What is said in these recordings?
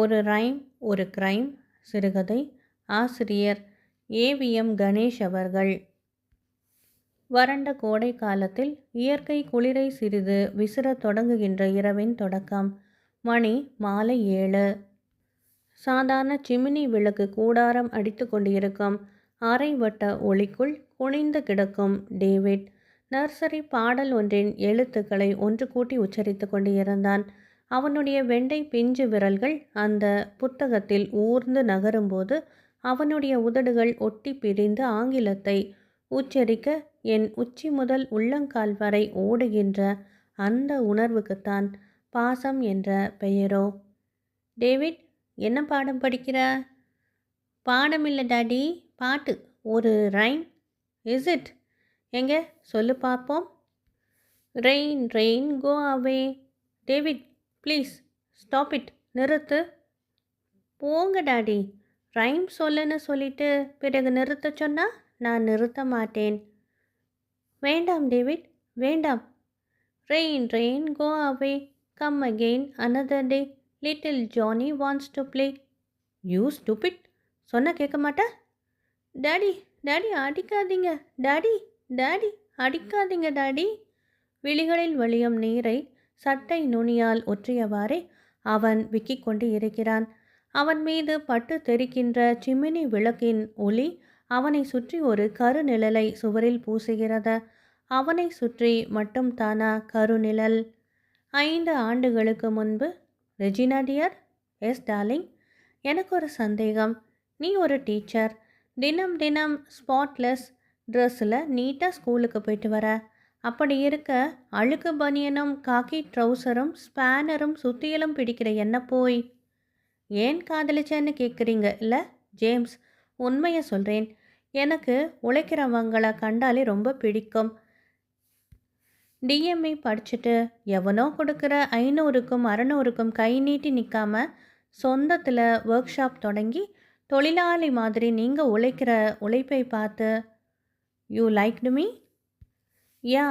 ஒரு ரைம் ஒரு கிரைம் சிறுகதை ஆசிரியர் ஏவிஎம் கணேஷ் அவர்கள். வறண்ட கோடை காலத்தில் இயற்கை குளிரை சிறிது விசிறத் தொடங்குகின்ற இரவின் தொடக்கம். மணி மாலை ஏழு. சாதாரண சிமினி விளக்கு கூடாரம் அடித்து கொண்டிருக்கும். அரை வட்ட ஒளிக்குள் குனிந்து கிடக்கும் டேவிட். நர்சரி பாடல் ஒன்றின் எழுத்துக்களை ஒன்று கூட்டி உச்சரித்து கொண்டிருந்தான். அவனுடைய வெண்டை பிஞ்சு விரல்கள் அந்த புத்தகத்தில் ஊர்ந்து நகரும்போது அவனுடைய உதடுகள் ஒட்டி பிரிந்து ஆங்கிலத்தை உச்சரிக்க என் உச்சி முதல் உள்ளங்கால் வரை ஓடுகின்ற அந்த உணர்வுக்குத்தான் பாசம் என்ற பெயரோ? டேவிட் என்ன பாடம் படிக்கிற? பாடம் இல்லை டாடி. பாட்டு. ஒரு ரைம். Is it? எங்க? சொல்லு பார்ப்போம். Rain rain go away David please stop it நிறுத்து. போங்க டாடி ரைம் சொல்லுன்னு சொல்லிட்டு பிறகு நிறுத்த சொன்னால் நான் நிறுத்த மாட்டேன். வேண்டாம் டேவிட் வேண்டாம். Rain rain go away come again another day little Johnny wants to play. You stupid சொன்ன கேட்க மாட்டா. டாடி டாடி அடிக்காதீங்க டாடி டாடி அடிக்காதீங்க டாடி. விழிகளில் வழியும் நீரை சட்டை நுனியால் ஒற்றியவாறே அவன் விக்கிக் கொண்டு இருக்கிறான். அவன் மீது பட்டு தெரிக்கின்ற சிமினி விளக்கின் ஒளி அவனை சுற்றி ஒரு கருநிழலை சுவரில் பூசுகிறது. அவனை சுற்றி மட்டும் தானா கருநிழல். ஐந்து ஆண்டுகளுக்கு முன்பு ரெஜினா டியர் எஸ் டார்லிங் எனக்கு ஒரு சந்தேகம். நீ ஒரு டீச்சர். தினம் தினம் ஸ்பாட்லெஸ் ட்ரெஸ்ஸில் நீட்டாக ஸ்கூலுக்கு போயிட்டு வர. அப்படி இருக்க அழுக்கு பனியனும் காக்கி ட்ரௌசரும் ஸ்பேனரும் சுத்தியலும் பிடிக்கிற என்ன போய்? ஏன் காதலிச்சேன்னு கேட்குறீங்க இல்லை? ஜேம்ஸ் உண்மையை சொல்கிறேன் எனக்கு உழைக்கிறவங்கள கண்டாலே ரொம்ப பிடிக்கும். டிஎம்ஏ படிச்சுட்டு எவனோ கொடுக்குற ஐநூறுக்கும் அறநூறுக்கும் கை நீட்டி நிற்காம சொந்தத்தில் ஒர்க் ஷாப் தொடங்கி தொழிலாளி மாதிரி நீங்கள் உழைக்கிற உழைப்பை பார்த்து you liked me ya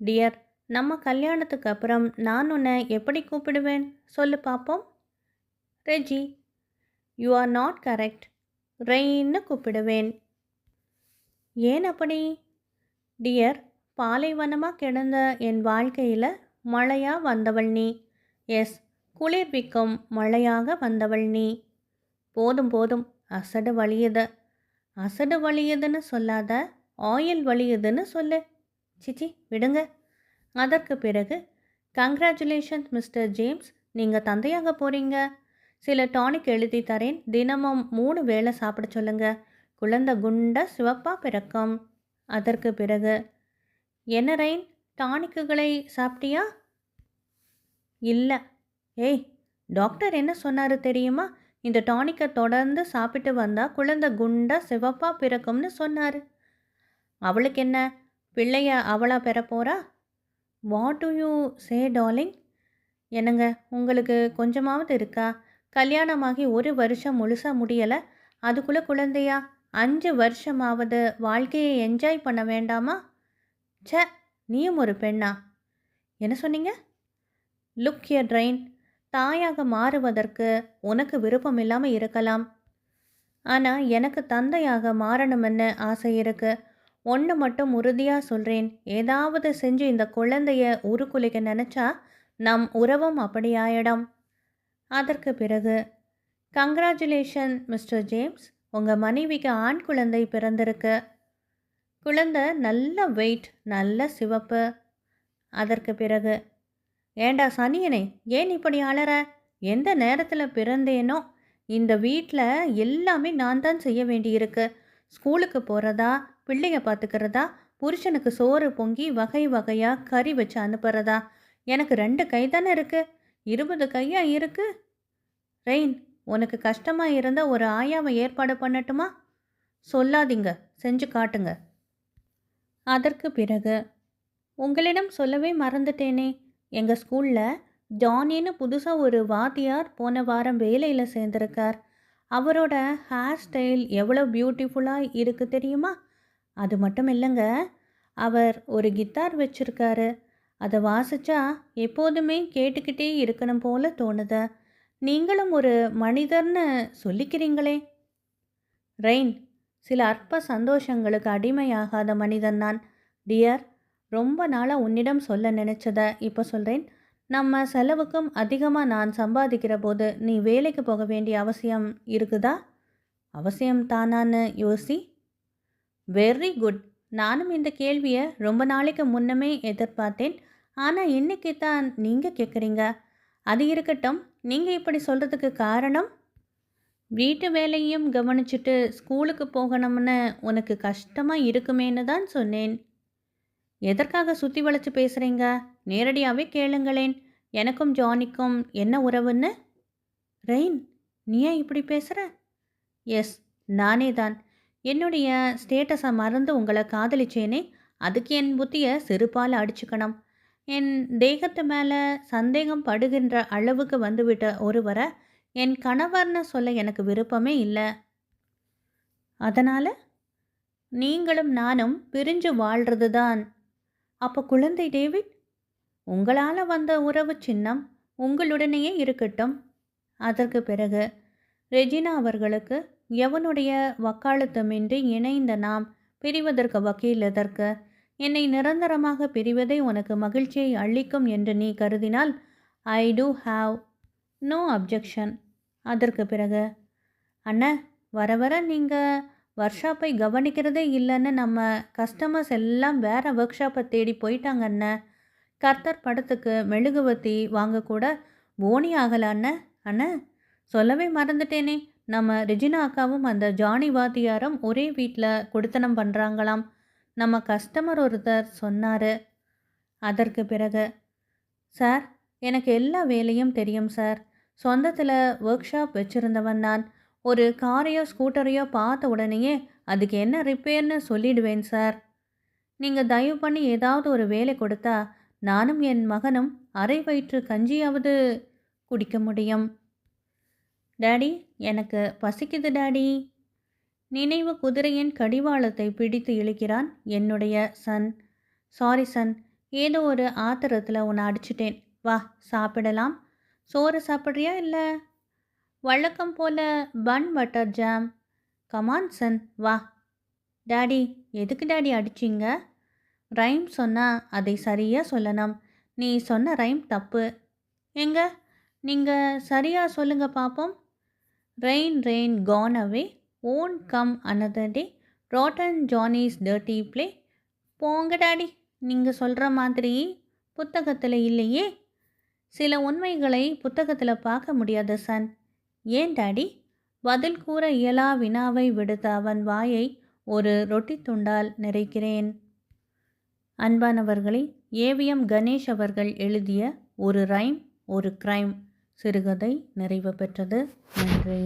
dear நம்ம கல்யாணத்துக்கு அப்புறம் நான் உன்னை எப்படி கூப்பிடுவேன்? சொல்லு பார்ப்போம் Reji you are not correct. ரெயின்னு கூப்பிடுவேன். ஏன் அப்படி? டியர் பாலைவனமாக கிடந்த என் வாழ்க்கையில் மழையாக வந்தவள் நீ. எஸ் குளிர்விக்கும் மழையாக வந்தவள் நீ. போதும் போதும் அசடு வலியுது. அசடு வலியுதுன்னு சொல்லாத ஆயில் வலியுதுன்னு சொல்லு. சிச்சி விடுங்க. அதற்கு பிறகு கங்க்ராச்சுலேஷன்ஸ் மிஸ்டர் ஜேம்ஸ் நீங்கள் தந்தையாக போகிறீங்க சில டானிக் எழுதி தரேன். தினமும் மூணு வேளை சாப்பிட சொல்லுங்க. குழந்தை குண்ட சிவப்பாக பிறக்கும். அதற்கு பிறகு என்ன ரெயின்? டானிக்குகளை சாப்பிட்டியா? இல்லை. ஏய் டாக்டர் என்ன சொன்னார் தெரியுமா? இந்த டானிக்கை தொடர்ந்து சாப்பிட்டு வந்தால் குழந்தை குண்டா சிவப்பாக பிறக்கும்னு சொன்னார். அவளுக்கு என்ன? பிள்ளைய அவளா பெற போகிறா what do you say darling என்னங்க உங்களுக்கு கொஞ்சமாவது இருக்கா? கல்யாணமாகி ஒரு வருஷம் முழுசாக முடியலை. அதுக்குள்ளே குழந்தையா? அஞ்சு வருஷமாவது வாழ்க்கையை என்ஜாய் பண்ண வேண்டாமா? ச்சே நீயும் ஒரு பெண்ணா? என்ன சொன்னீங்க? லுக் யர் ட்ரெயின் தாயாக மாறுவதற்கு உனக்கு விருப்பம் இல்லாமல் இருக்கலாம். ஆனால் எனக்கு தந்தையாக மாறணும்னு ஆசை இருக்குது ஒன்று மட்டும் உறுதியாக சொல்கிறேன் ஏதாவது செஞ்சு இந்த குழந்தைய உருக்குலைக்க நினச்சா நம் உறவும் அப்படி ஆயிடும் அதற்கு பிறகு கங்க்ராச்சுலேஷன் மிஸ்டர் ஜேம்ஸ் உங்கள் மனைவிக்கு ஆண் குழந்தை பிறந்திருக்கு. குழந்தை நல்ல வெயிட் நல்ல சிவப்பு. அதற்கு பிறகு ஏண்டா சனியனே ஏன் இப்படி அலற? எந்த நேரத்தில் பிறந்தேனோ? இந்த வீட்டில் எல்லாமே நான் தான் செய்ய வேண்டியிருக்கு. ஸ்கூலுக்கு போகிறதா பிள்ளைய பார்த்துக்கிறதா புருஷனுக்கு சோறு பொங்கி வகை வகையாக கறி வச்சு அனுப்புறதா? எனக்கு ரெண்டு கை தானே இருக்கு. இருபது கையா இருக்கு. ரெயின் உனக்கு கஷ்டமாக இருந்தால் ஒரு ஆயாவை ஏற்பாடு பண்ணட்டுமா? சொல்லாதீங்க. செஞ்சு காட்டுங்க. அதற்கு பிறகு உங்களிடம் சொல்லவே மறந்துட்டேனே. எங்கள் ஸ்கூலில் ஜானின்னு புதுசாக ஒரு வாத்தியார் போன வாரம் வேலையில் சேர்ந்துருக்கார். அவரோட ஹேர் ஸ்டைல் எவ்வளோ பியூட்டிஃபுல்லாக இருக்குது தெரியுமா? அது மட்டும் இல்லைங்க. அவர் ஒரு கித்தார் வச்சுருக்காரு. அதை வாசித்தா எப்போதுமே கேட்டுக்கிட்டே இருக்கணும் போல தோணுது. நீங்களும் ஒரு மனிதர்னு சொல்லிக்கிறீங்களே. ரெயின் சில அற்ப சந்தோஷங்களுக்கு அடிமையாகாத மனிதன் நான். டியர் ரொம்ப நாளாக உன்னிடம் சொல்ல நினச்சதை இப்போ சொல்கிறேன் நம்ம செலவுக்கும் அதிகமாக நான் சம்பாதிக்கிற போது நீ வேலைக்கு போக வேண்டிய அவசியம் இருக்குதா? அவசியம் தானான்னு யோசி. Very good. நானும் இந்த கேள்வியை ரொம்ப நாளைக்கு முன்னமே எதிர்பார்த்தேன். ஆனால் இன்னைக்கு தான் நீங்கள் கேட்குறீங்க அது இருக்கட்டும். நீங்கள் இப்படி சொல்கிறதுக்கு காரணம்? வீட்டு வேலையும் கவனிச்சுட்டு ஸ்கூலுக்கு போகணும்னு உனக்கு கஷ்டமாக இருக்குமேன்னு தான் சொன்னேன். எதற்காக சுற்றி வளைச்சு பேசுகிறீங்க நேரடியாகவே கேளுங்களேன். எனக்கும் ஜானிக்கும் என்ன உறவுன்னு? ரெயின் நீ ஏன் இப்படி பேசுகிற எஸ் நானே தான் என்னுடைய ஸ்டேட்டஸை மறந்து உங்களை காதலிச்சேனே அதுக்கு என் புத்தியை செருப்பால் அடிச்சுக்கணும். என் தேகத்து மேலே சந்தேகம் படுகின்ற அளவுக்கு வந்துவிட்ட ஒருவரை என் கணவர்னு சொல்ல எனக்கு விருப்பமே இல்லை. அதனால் நீங்களும் நானும் பிரிஞ்சு வாழ்றது தான் அப்போ குழந்தை டேவிட் உங்களால் வந்த உறவு சின்னம் உங்களுடனேயே இருக்கட்டும். அதற்கு பிறகு ரெஜினா அவர்களுக்கு எவனுடைய வக்காலத்துமின்றி இணைந்த நாம் பிரிவதற்கு வக்கீல் எதற்கு? என்னை நிரந்தரமாக பிரிவதே உனக்கு மகிழ்ச்சியை அளிக்கும் என்று நீ கருதினால் I do have no objection அதற்கு பிறகு அண்ணா வர வர நீங்கள் ஒர்க் ஷாப்பை கவனிக்கிறதே இல்லைன்னு நம்ம கஸ்டமர்ஸ் எல்லாம் வேறு ஒர்க் ஷாப்பை தேடி போயிட்டாங்க அண்ணன் கர்த்தர் படத்துக்கு மெழுகுவத்தி வாங்கக்கூட போனி ஆகல அண்ணன் அண்ணன் சொல்லவே மறந்துட்டேனே. நம்ம ரெஜினா அக்காவும் அந்த ஜானி வாத்தியாரும் ஒரே வீட்டில் கொடுத்தனம் பண்ணுறாங்களாம் நம்ம கஸ்டமர் ஒருத்தர் சொன்னார். அதற்கு பிறகு சார் எனக்கு எல்லா வேலையும் தெரியும் சார். சொந்தத்தில் ஒர்க் ஷாப் வச்சுருந்தவன் நான். ஒரு காரையோ ஸ்கூட்டரையோ பார்த்த உடனேயே அதுக்கு என்ன ரிப்பேர்னு சொல்லிடுவேன் சார். நீங்கள் தயவு பண்ணி ஏதாவது ஒரு வேலை கொடுத்தா நானும் என் மகனும் அரை வயிற்று கஞ்சியாவது குடிக்க முடியும். டாடி எனக்கு பசிக்குது டாடி. நினைவு குதிரையின் கடிவாளத்தை பிடித்து இழுக்கிறான் என்னுடைய சன். சாரி சன் ஏதோ ஒரு ஆத்திரத்தில் உன்னை அடிச்சிட்டேன். வா சாப்பிடலாம். சோறு சாப்பிட்றியா இல்லை? வழக்கம் போல bun butter jam come on son வா. டாடி எதுக்கு டாடி அடிச்சிங்க? ரைம் சொன்னால் அதை சரியாக சொல்லணும். நீ சொன்ன ரைம் தப்பு. எங்க? நீங்கள் சரியாக சொல்லுங்க பார்ப்போம் rain rain gone away own come another day rotten Johnny's dirty play போங்க டாடி நீங்கள் சொல்கிற மாதிரி புத்தகத்தில் இல்லையே. சில உண்மைகளை புத்தகத்தில் பார்க்க முடியாத சன். ஏன் டாடி? பதில் கூற இயலா வினாவை விடுத்த அவன் வாயை ஒரு ரொட்டி துண்டால் நிறைக்கிறேன். அன்பானவர்களே ஏவிஎம் கணேஷ் அவர்கள் எழுதிய ஒரு ரைம் ஒரு கிரைம். சிறுகதை நிறைவு பெற்றது. நன்றி.